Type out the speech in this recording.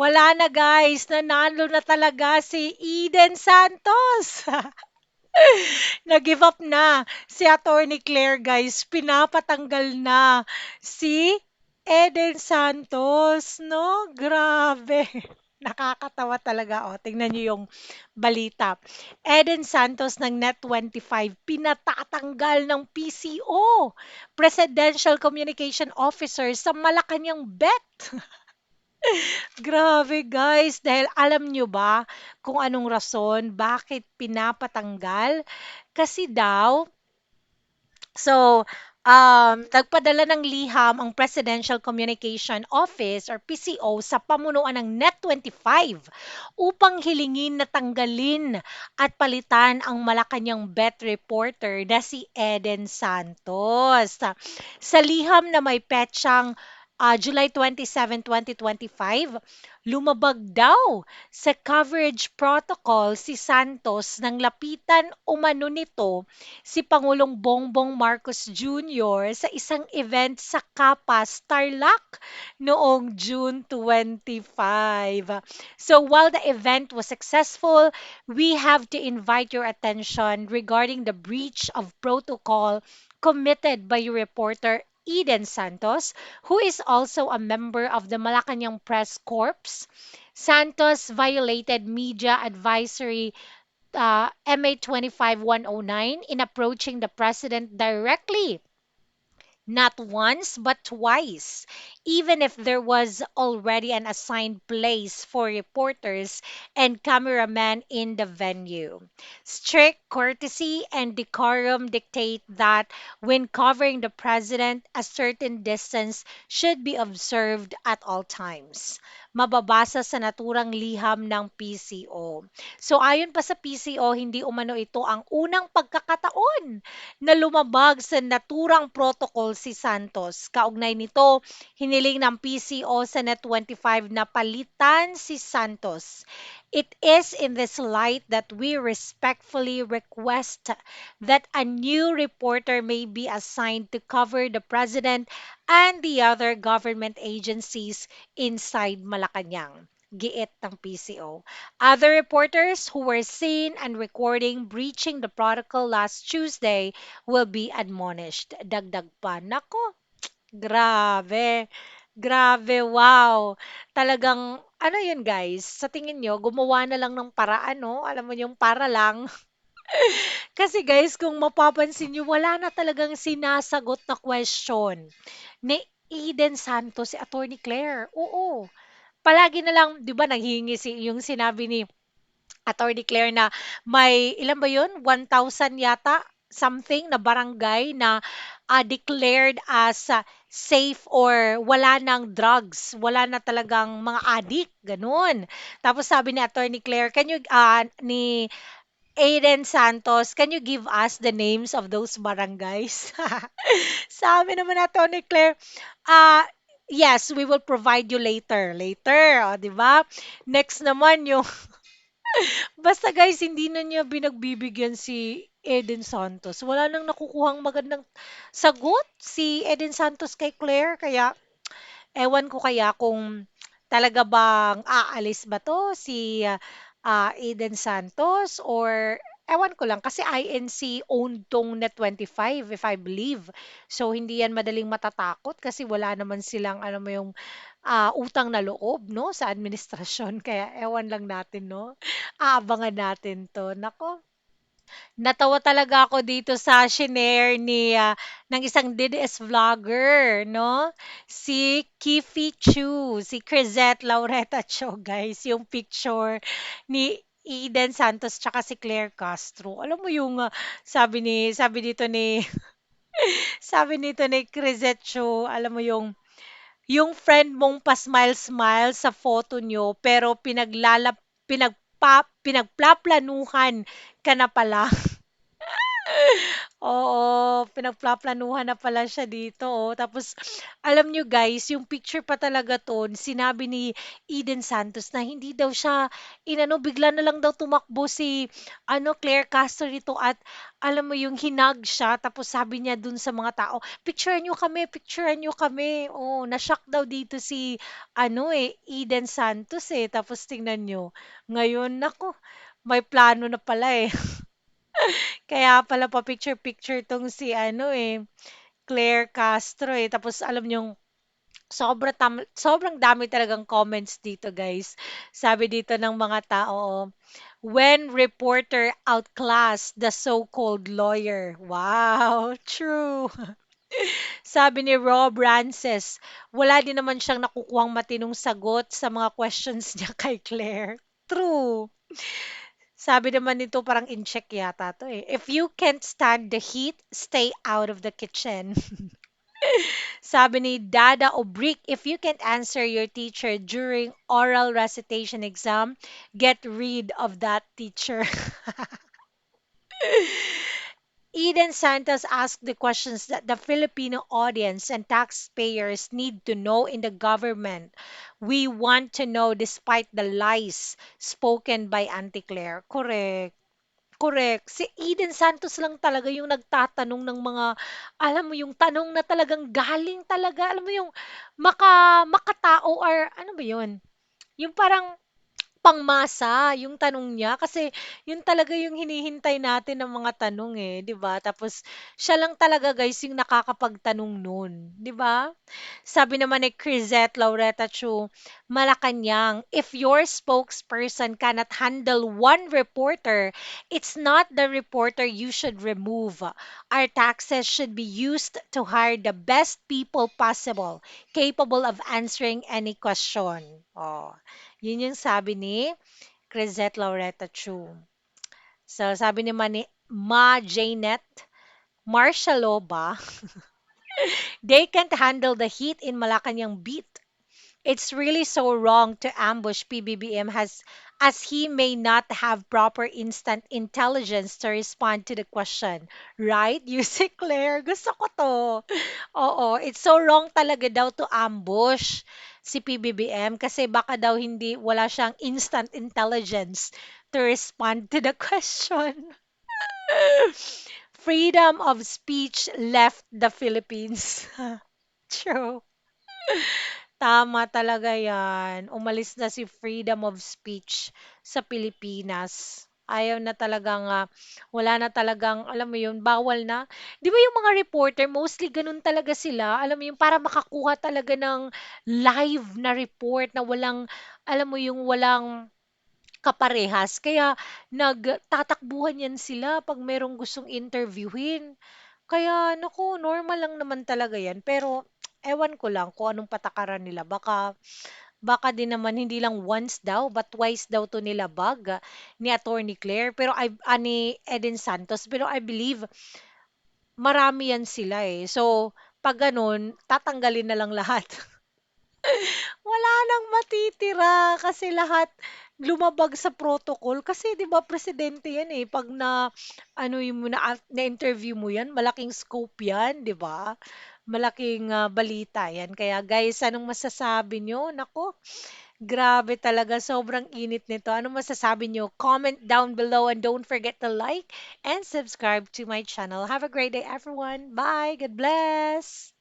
Wala na guys, nanalo na talaga si Eden Santos. Nag-give up na si Attorney Claire guys, pinapatanggal na si Eden Santos, no? Grabe. Nakakatawa talaga. O, tingnan niyo yung balita. Eden Santos ng Net25 pinatatanggal ng PCO, Presidential Communication Officer sa Malacanang Bet. Grabe guys, dahil alam nyo ba kung anong rason bakit pinapatanggal? Kasi daw, so, um, nagpadala ng liham ang Presidential Communication Office or PCO sa pamunuan ng Net25 upang hilingin na tanggalin at palitan ang Malacanang Bet reporter na si Eden Santos. Sa liham na may petsang ah, July 27, 2025, lumabag daw sa coverage protocol si Santos nang lapitan umano nito si Pangulong Bongbong Marcos Jr. sa isang event sa Capas, Tarlac noong June 25. So while the event was successful, we have to invite your attention regarding the breach of protocol committed by your reporter Eden Santos, who is also a member of the Malacanang Press Corps. Santos violated Media Advisory uh, MA 25109 in approaching the president directly not once but twice, even if there was already an assigned place for reporters and cameramen in the venue. Strict courtesy and decorum dictate that when covering the president, a certain distance should be observed at all times. Mababasa sa naturang liham ng PCO. So ayon pa sa PCO, hindi umano ito ang unang pagkakataon na lumabag sa naturang protocol si Santos. Kaugnay nito, hiniling ng PCO sa Net25 na palitan si Santos. It is in this light that we respectfully request that a new reporter may be assigned to cover the president and the other government agencies inside Malacanang. Giit ng PCO. Other reporters who were seen and recording breaching the protocol last Tuesday will be admonished. Dagdag pa. Nako, grabe. Grabe, wow. Talagang, ano yun guys, sa tingin nyo, gumawa na lang ng paraan, no? Alam mo yung para lang. Kasi guys, kung mapapansin nyo, wala na talagang sinasagot na question ni Eden Santos, si Attorney Claire. Oo. Palagi na lang, di ba, nanghihingi si, yung sinabi ni Attorney Claire na may, ilan ba yun? 1,000 yata? something na barangay na ah, declared as safe or wala nang drugs, wala na talagang mga addict, ganun. Tapos sabi ni Attorney Claire, can you, ah, ni Aiden Santos, can you give us the names of those barangays? Sabi naman ni Attorney Claire, ah, yes, we will provide you later. Later, o, di ba? Next naman yung Basta guys, hindi na niya binagbibigyan si Eden Santos. Wala nang nakukuhang magandang sagot si Eden Santos kay Claire. Kaya, ewan ko kaya kung talaga bang aalis ba to si ah, Eden Santos or ewan ko lang kasi INC owned tong Net25 if I believe. So hindi yan madaling matatakot kasi wala naman silang ano mo yung ah, utang na loob no sa administrasyon kaya ewan lang natin no. Aabangan natin 'to. Nako, natawa talaga ako dito sa shinare ni ah, ng isang DDS vlogger, no? Si Kifi Chu, si Crisette Laureta Cho, guys, yung picture ni Eden Santos tsaka si Claire Castro. Alam mo yung ah, sabi ni sabi dito ni sabi nito ni Crisette Cho, alam mo yung yung friend mong pa-smile-smile sa photo nyo, pero pinaglalap, pinagpa, pinagplaplanuhan ka na pala. Oo, pinagpaplanuhan na pala siya dito, oh. Tapos alam niyo guys, yung picture pa talaga 'to, sinabi ni Eden Santos na hindi daw siya inano, bigla na lang daw tumakbo si ano, Claire Castro dito at alam mo yung hinag siya tapos sabi niya dun sa mga tao, "Picturean niyo kami, picturean niyo kami." Oh, na-shock daw dito si ano eh, Eden Santos eh. Tapos tingnan niyo, ngayon naku, may plano na pala eh. Kaya pala pa-picture-picture 'tong si ano, eh, Claire Castro, eh. Tapos alam niyong sobra tam sobrang dami talagang comments dito, guys. Sabi dito ng mga tao, oh, "When reporter outclass the so-called lawyer." Wow, true. Sabi ni Rob Rances, wala din naman siyang nakukuhang matinong sagot sa mga questions niya kay Claire. True. Sabi naman nito parang in-check yata 'to, eh. If you can't stand the heat, stay out of the kitchen. Sabi ni Dada Obrick, if you can't answer your teacher during oral recitation exam, get rid of that teacher. Eden Santos asked the questions that the Filipino audience and taxpayers need to know in the government. We want to know despite the lies spoken by Auntie Claire. Correct. Correct. Si Eden Santos lang talaga yung nagtatanong ng mga, alam mo yung tanong na talagang galing talaga, alam mo yung maka, makatao or ano ba yun? Yung parang pangmasa yung tanong niya kasi yun talaga yung hinihintay natin ng mga tanong eh, 'di ba? Tapos siya lang talaga guys yung nakakapagtanong nun, 'di ba? Sabi naman ni Crisette Laureta Chu, Malacanang, if your spokesperson cannot handle one reporter, it's not the reporter you should remove. Our taxes should be used to hire the best people possible, capable of answering any question. Oh, yun yung sabi ni Crisette Laureta Chu. So, sabi ni Ma Janet Marshaloba, they can't handle the heat in Malacanang beat. It's really so wrong to ambush PBBM has as he may not have proper instant intelligence to respond to the question. Right? Yusik Claire, gusto ko to. Oo, it's so wrong talaga daw to ambush si PBBM kasi baka daw hindi wala siyang instant intelligence to respond to the question. Freedom of speech left the Philippines. True. Tama talaga yan. Umalis na si freedom of speech sa Pilipinas. Ayaw na talagang, ah, wala na talagang, alam mo yun, bawal na. Di ba yung mga reporter, mostly ganun talaga sila. Alam mo yung para makakuha talaga ng live na report na walang, alam mo yung walang kaparehas. Kaya nagtatakbuhan yan sila pag merong gustong interviewin. Kaya naku, normal lang naman talaga yan. Pero ewan ko lang kung anong patakaran nila. Baka baka din naman hindi lang once daw, but twice daw to nilabag ah, ni Attorney Claire. Pero I, ah, ni Eden Santos. Pero I believe marami yan sila eh. So, pag ganun, tatanggalin na lang lahat. Wala nang matitira kasi lahat lumabag sa protocol. Kasi 'di ba presidente 'yan eh. Pag na ano yung mo na, na-interview mo 'yan, malaking scope 'yan, 'di ba? Malaking ah, balita 'yan. Kaya guys, anong masasabi nyo? Nako, grabe talaga. Sobrang init nito. Anong masasabi nyo? Comment down below and don't forget to like and subscribe to my channel. Have a great day, everyone. Bye. God bless.